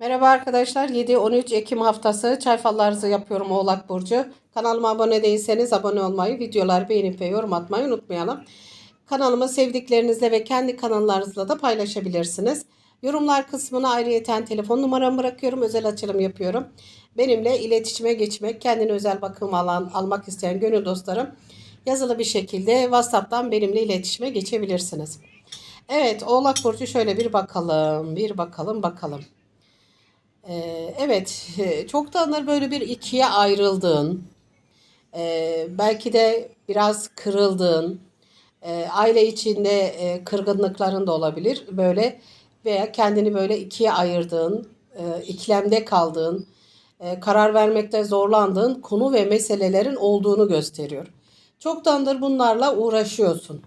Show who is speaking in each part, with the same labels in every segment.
Speaker 1: Merhaba arkadaşlar. 7-13 Ekim haftası çay fallarınızı yapıyorum Oğlak Burcu. Kanalıma abone değilseniz abone olmayı, videoları beğenip ve yorum atmayı unutmayalım. Kanalımı sevdiklerinizle ve kendi kanallarınızla da paylaşabilirsiniz. Yorumlar kısmına ayrıyeten telefon numaramı bırakıyorum. Özel açılım yapıyorum. Benimle iletişime geçmek, kendine özel bakım alan, almak isteyen gönül dostlarım yazılı bir şekilde WhatsApp'tan benimle iletişime geçebilirsiniz. Evet Oğlak Burcu şöyle bir bakalım. Bir bakalım bakalım. Ee, evet, çoktandır böyle bir ikiye ayrıldığın, e, belki de biraz kırıldığın, e, aile içinde e, kırgınlıkların da olabilir böyle veya kendini böyle ikiye ayırdığın, e, ikilemde kaldığın, e, karar vermekte zorlandığın konu ve meselelerin olduğunu gösteriyor. Çoktandır bunlarla uğraşıyorsun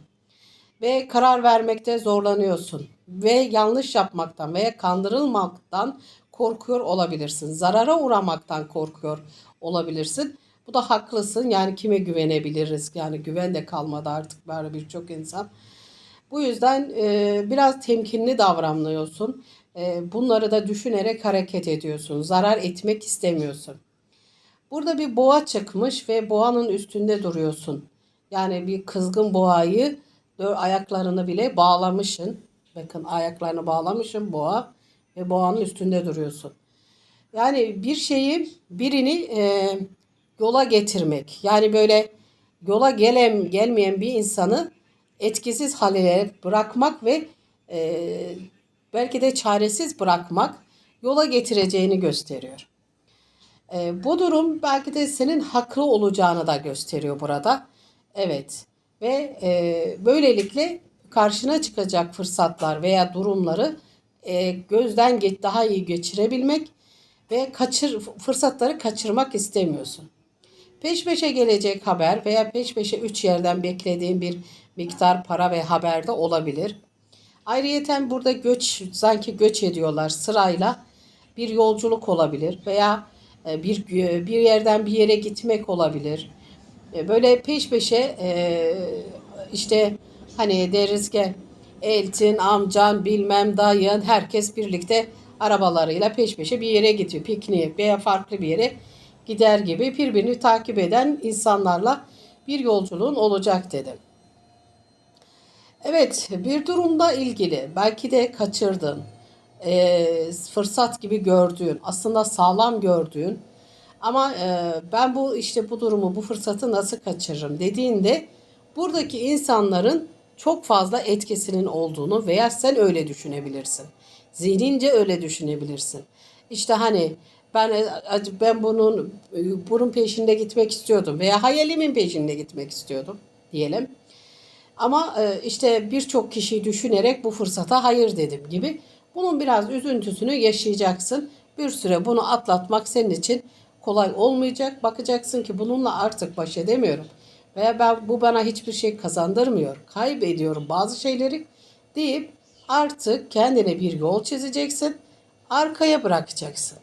Speaker 1: ve karar vermekte zorlanıyorsun ve yanlış yapmaktan veya kandırılmaktan korkuyor olabilirsin. Zarara uğramaktan korkuyor olabilirsin. Bu da haklısın. Yani kime güvenebiliriz? Yani güven de kalmadı artık böyle birçok insan. Bu yüzden e, biraz temkinli davranıyorsun. E, bunları da düşünerek hareket ediyorsun. Zarar etmek istemiyorsun. Burada bir boğa çıkmış ve boğanın üstünde duruyorsun. Yani bir kızgın boğayı ayaklarını bile bağlamışsın. Bakın ayaklarını bağlamışım boğa ve boğanın üstünde duruyorsun. Yani bir şeyi birini e, yola getirmek. Yani böyle yola gelem gelmeyen bir insanı etkisiz hale bırakmak ve e, belki de çaresiz bırakmak yola getireceğini gösteriyor. E, bu durum belki de senin haklı olacağını da gösteriyor burada. Evet ve e, böylelikle karşına çıkacak fırsatlar veya durumları e, gözden geç, daha iyi geçirebilmek ve kaçır fırsatları kaçırmak istemiyorsun. Peş peşe gelecek haber veya peş peşe üç yerden beklediğin bir miktar para ve haber de olabilir. Ayrıyeten burada göç sanki göç ediyorlar sırayla bir yolculuk olabilir veya e, bir bir yerden bir yere gitmek olabilir. E, böyle peş peşe e, işte hani deriz ki eltin, amcan, bilmem dayın herkes birlikte arabalarıyla peş peşe bir yere gidiyor. Pikniğe veya farklı bir yere gider gibi birbirini takip eden insanlarla bir yolculuğun olacak dedim. Evet bir durumda ilgili belki de kaçırdın, e, fırsat gibi gördüğün, aslında sağlam gördüğün ama e, ben bu işte bu durumu, bu fırsatı nasıl kaçırırım dediğinde buradaki insanların çok fazla etkisinin olduğunu veya sen öyle düşünebilirsin. Zihnince öyle düşünebilirsin. İşte hani ben ben bunun bunun peşinde gitmek istiyordum veya hayalimin peşinde gitmek istiyordum diyelim. Ama e, işte birçok kişiyi düşünerek bu fırsata hayır dedim gibi. Bunun biraz üzüntüsünü yaşayacaksın. Bir süre bunu atlatmak senin için kolay olmayacak. Bakacaksın ki bununla artık baş edemiyorum. Veya ben bu bana hiçbir şey kazandırmıyor. Kaybediyorum bazı şeyleri deyip artık kendine bir yol çizeceksin. Arkaya bırakacaksın.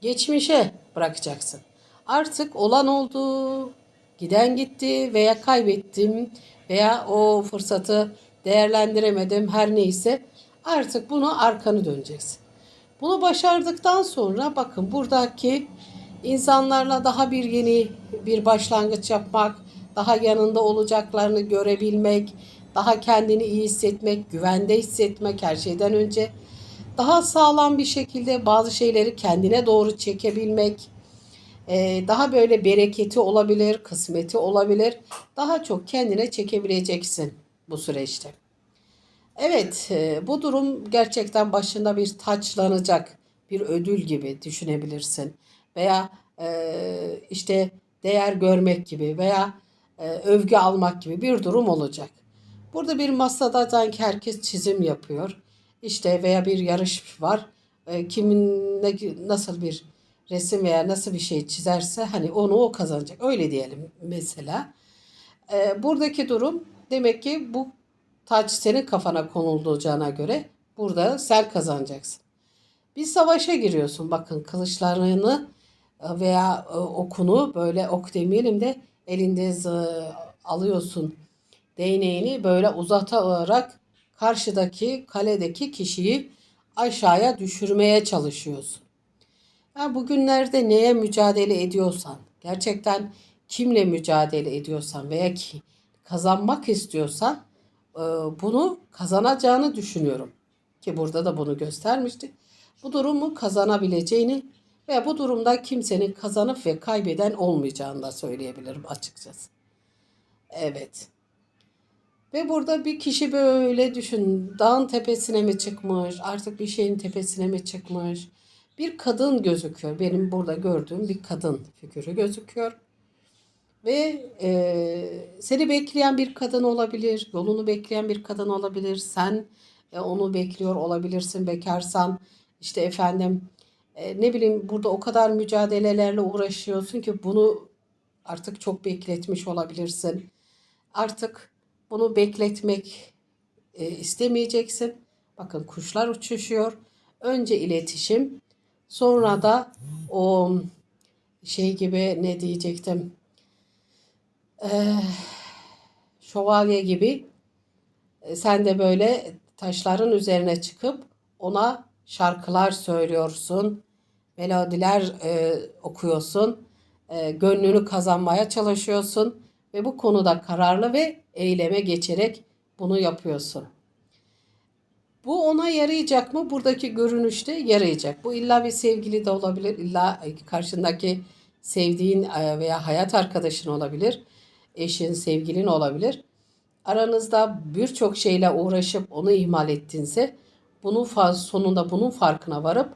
Speaker 1: Geçmişe bırakacaksın. Artık olan oldu, giden gitti veya kaybettim veya o fırsatı değerlendiremedim her neyse artık bunu arkanı döneceksin. Bunu başardıktan sonra bakın buradaki insanlarla daha bir yeni bir başlangıç yapmak, daha yanında olacaklarını görebilmek, daha kendini iyi hissetmek, güvende hissetmek her şeyden önce daha sağlam bir şekilde bazı şeyleri kendine doğru çekebilmek, e, daha böyle bereketi olabilir, kısmeti olabilir. Daha çok kendine çekebileceksin bu süreçte. Evet, e, bu durum gerçekten başında bir taçlanacak bir ödül gibi düşünebilirsin. Veya e, işte değer görmek gibi veya övgü almak gibi bir durum olacak. Burada bir masada sanki herkes çizim yapıyor. İşte veya bir yarış var. E, kimin ne, nasıl bir resim veya nasıl bir şey çizerse hani onu o kazanacak. Öyle diyelim mesela. E, buradaki durum demek ki bu taç senin kafana konulacağına göre burada sen kazanacaksın. Bir savaşa giriyorsun. Bakın kılıçlarını e, veya e, okunu böyle ok demeyelim de elinde alıyorsun değneğini böyle uzatarak karşıdaki kaledeki kişiyi aşağıya düşürmeye çalışıyorsun. Ya bugünlerde neye mücadele ediyorsan, gerçekten kimle mücadele ediyorsan veya ki kazanmak istiyorsan e, bunu kazanacağını düşünüyorum. Ki burada da bunu göstermişti. Bu durumu kazanabileceğini ve bu durumda kimsenin kazanıp ve kaybeden olmayacağını da söyleyebilirim açıkçası. Evet. Ve burada bir kişi böyle düşün. Dağın tepesine mi çıkmış? Artık bir şeyin tepesine mi çıkmış? Bir kadın gözüküyor. Benim burada gördüğüm bir kadın figürü gözüküyor. Ve e, seni bekleyen bir kadın olabilir. Yolunu bekleyen bir kadın olabilir. Sen e, onu bekliyor olabilirsin bekarsan. İşte efendim e, ne bileyim burada o kadar mücadelelerle uğraşıyorsun ki bunu artık çok bekletmiş olabilirsin. Artık bunu bekletmek e, istemeyeceksin. Bakın kuşlar uçuşuyor. Önce iletişim, sonra da o şey gibi ne diyecektim? Ee, şövalye gibi e, sen de böyle taşların üzerine çıkıp ona şarkılar söylüyorsun, melodiler e, okuyorsun, e, gönlünü kazanmaya çalışıyorsun ve bu konuda kararlı ve eyleme geçerek bunu yapıyorsun. Bu ona yarayacak mı? Buradaki görünüşte yarayacak. Bu illa bir sevgili de olabilir, illa karşındaki sevdiğin e, veya hayat arkadaşın olabilir, eşin, sevgilin olabilir. Aranızda birçok şeyle uğraşıp onu ihmal ettinse, bunun sonunda bunun farkına varıp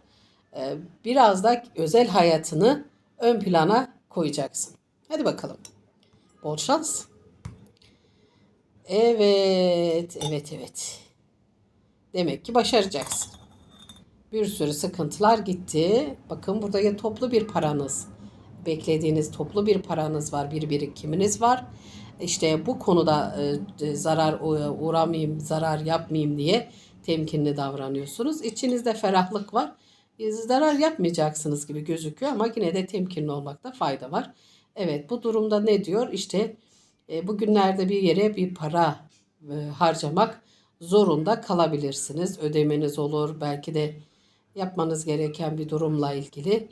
Speaker 1: e, biraz da özel hayatını ön plana koyacaksın. Hadi bakalım. Bol şans. Evet, evet, evet. Demek ki başaracaksın. Bir sürü sıkıntılar gitti. Bakın burada ya toplu bir paranız, beklediğiniz toplu bir paranız var, bir birikiminiz var. İşte bu konuda e, zarar uğramayayım, zarar yapmayayım diye temkinli davranıyorsunuz. İçinizde ferahlık var. E, zarar yapmayacaksınız gibi gözüküyor ama yine de temkinli olmakta fayda var. Evet bu durumda ne diyor? İşte e, bugünlerde bir yere bir para e, harcamak zorunda kalabilirsiniz. Ödemeniz olur. Belki de yapmanız gereken bir durumla ilgili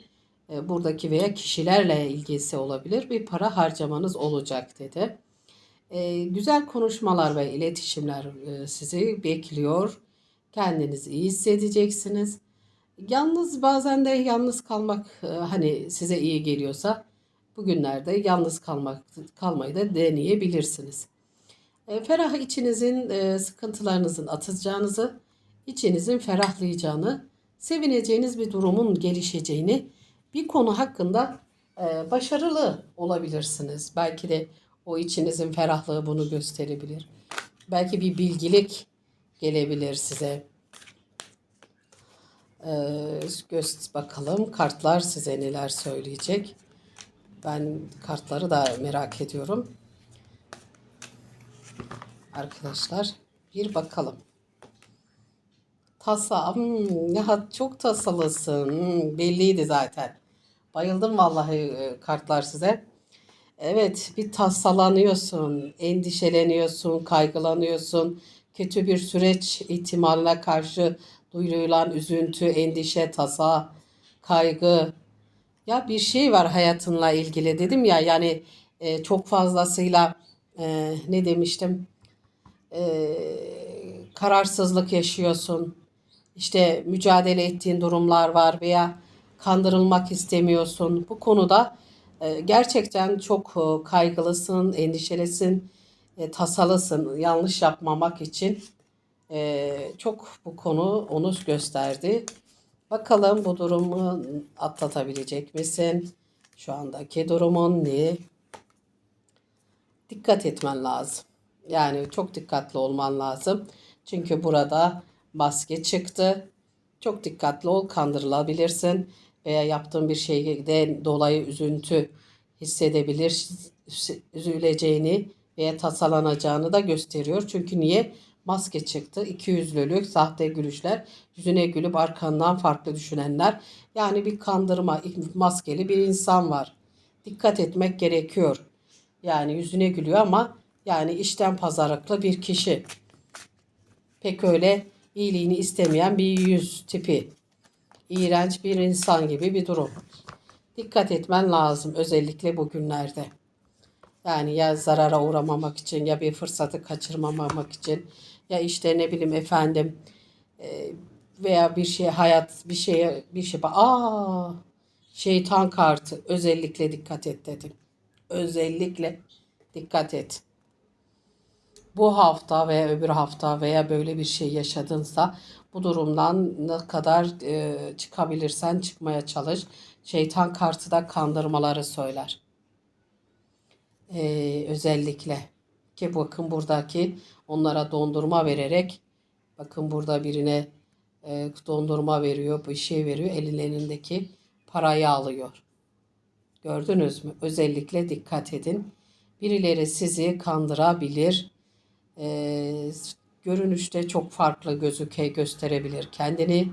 Speaker 1: buradaki veya kişilerle ilgisi olabilir. Bir para harcamanız olacak dedi. Güzel konuşmalar ve iletişimler sizi bekliyor. Kendinizi iyi hissedeceksiniz. Yalnız bazen de yalnız kalmak e, hani size iyi geliyorsa bugünlerde yalnız kalmak kalmayı da deneyebilirsiniz. E, ferah içinizin e, sıkıntılarınızın atacağınızı, içinizin ferahlayacağını, sevineceğiniz bir durumun gelişeceğini, bir konu hakkında başarılı olabilirsiniz. Belki de o içinizin ferahlığı bunu gösterebilir. Belki bir bilgilik gelebilir size. Ee, göz bakalım kartlar size neler söyleyecek. Ben kartları da merak ediyorum. Arkadaşlar bir bakalım. Tasa. Ya çok tasalısın. Belliydi zaten. Bayıldım vallahi e, kartlar size. Evet bir tasalanıyorsun, endişeleniyorsun, kaygılanıyorsun. Kötü bir süreç ihtimaline karşı duyulan üzüntü, endişe, tasa, kaygı. Ya bir şey var hayatınla ilgili dedim ya yani e, çok fazlasıyla e, ne demiştim e, kararsızlık yaşıyorsun. İşte mücadele ettiğin durumlar var veya kandırılmak istemiyorsun. Bu konuda e, gerçekten çok e, kaygılısın, endişelisin, e, tasalısın. Yanlış yapmamak için e, çok bu konu onu gösterdi. Bakalım bu durumu atlatabilecek misin? Şu andaki durumun ne? Dikkat etmen lazım. Yani çok dikkatli olman lazım. Çünkü burada maske çıktı. Çok dikkatli ol, kandırılabilirsin veya yaptığın bir şeyden dolayı üzüntü hissedebilir, üzüleceğini veya tasalanacağını da gösteriyor. Çünkü niye? Maske çıktı. İki yüzlülük, sahte gülüşler, yüzüne gülüp arkandan farklı düşünenler. Yani bir kandırma, maskeli bir insan var. Dikkat etmek gerekiyor. Yani yüzüne gülüyor ama yani işten pazarlıklı bir kişi. Pek öyle iyiliğini istemeyen bir yüz tipi. İğrenç bir insan gibi bir durum. Dikkat etmen lazım özellikle bugünlerde. Yani ya zarara uğramamak için ya bir fırsatı kaçırmamak için ya işte ne bileyim efendim e, veya bir şey hayat bir şeye bir şey aa şeytan kartı özellikle dikkat et dedim. Özellikle dikkat et. Bu hafta veya öbür hafta veya böyle bir şey yaşadınsa bu durumdan ne kadar e, çıkabilirsen çıkmaya çalış. Şeytan kartı da kandırmaları söyler. Ee, özellikle ki bakın buradaki onlara dondurma vererek bakın burada birine e, dondurma veriyor bir şey veriyor elin elindeki parayı alıyor. Gördünüz mü? Özellikle dikkat edin. Birileri sizi kandırabilir. Ee, görünüşte çok farklı gözüke gösterebilir kendini.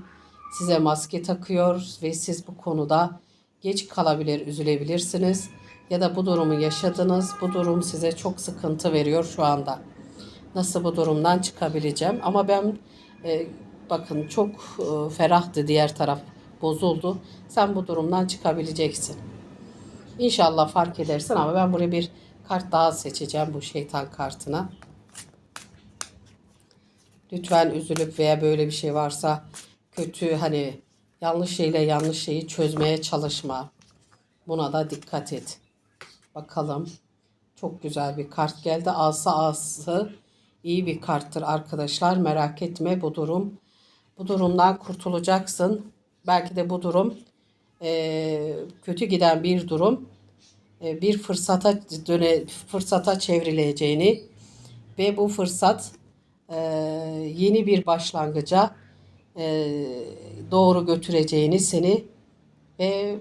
Speaker 1: Size maske takıyor ve siz bu konuda geç kalabilir, üzülebilirsiniz. Ya da bu durumu yaşadınız. Bu durum size çok sıkıntı veriyor şu anda. Nasıl bu durumdan çıkabileceğim? Ama ben e, bakın çok e, ferahtı diğer taraf bozuldu. Sen bu durumdan çıkabileceksin. İnşallah fark edersin ama ben buraya bir kart daha seçeceğim bu şeytan kartına. Lütfen üzülüp veya böyle bir şey varsa kötü hani yanlış şeyle yanlış şeyi çözmeye çalışma. Buna da dikkat et. Bakalım. Çok güzel bir kart geldi. Asa ası iyi bir karttır arkadaşlar. Merak etme bu durum. Bu durumdan kurtulacaksın. Belki de bu durum e, kötü giden bir durum e, bir fırsata döne fırsata çevrileceğini ve bu fırsat e, yeni bir başlangıca e, doğru götüreceğini seni ve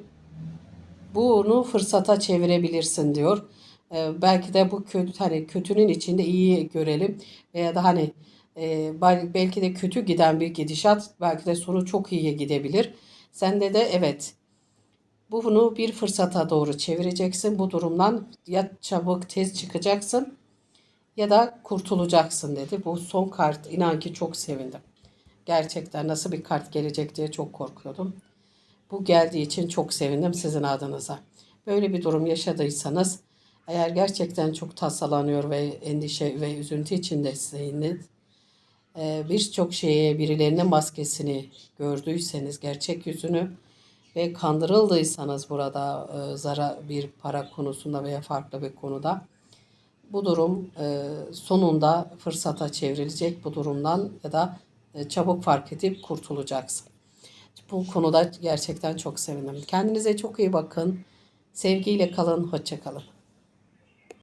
Speaker 1: bunu fırsata çevirebilirsin diyor. Ee, belki de bu kötü hani kötünün içinde iyi görelim veya da hani e, belki de kötü giden bir gidişat belki de sonu çok iyiye gidebilir. Sende de evet bunu bir fırsata doğru çevireceksin. Bu durumdan ya çabuk tez çıkacaksın ya da kurtulacaksın dedi. Bu son kart inan ki çok sevindim. Gerçekten nasıl bir kart gelecek diye çok korkuyordum. Bu geldiği için çok sevindim sizin adınıza. Böyle bir durum yaşadıysanız eğer gerçekten çok tasalanıyor ve endişe ve üzüntü içindeyseniz e, birçok şeye birilerinin maskesini gördüyseniz gerçek yüzünü ve kandırıldıysanız burada e, zara bir para konusunda veya farklı bir konuda bu durum e, sonunda fırsata çevrilecek bu durumdan ya da çabuk fark edip kurtulacaksın. Bu konuda gerçekten çok sevindim. Kendinize çok iyi bakın. Sevgiyle kalın, hoşça kalın.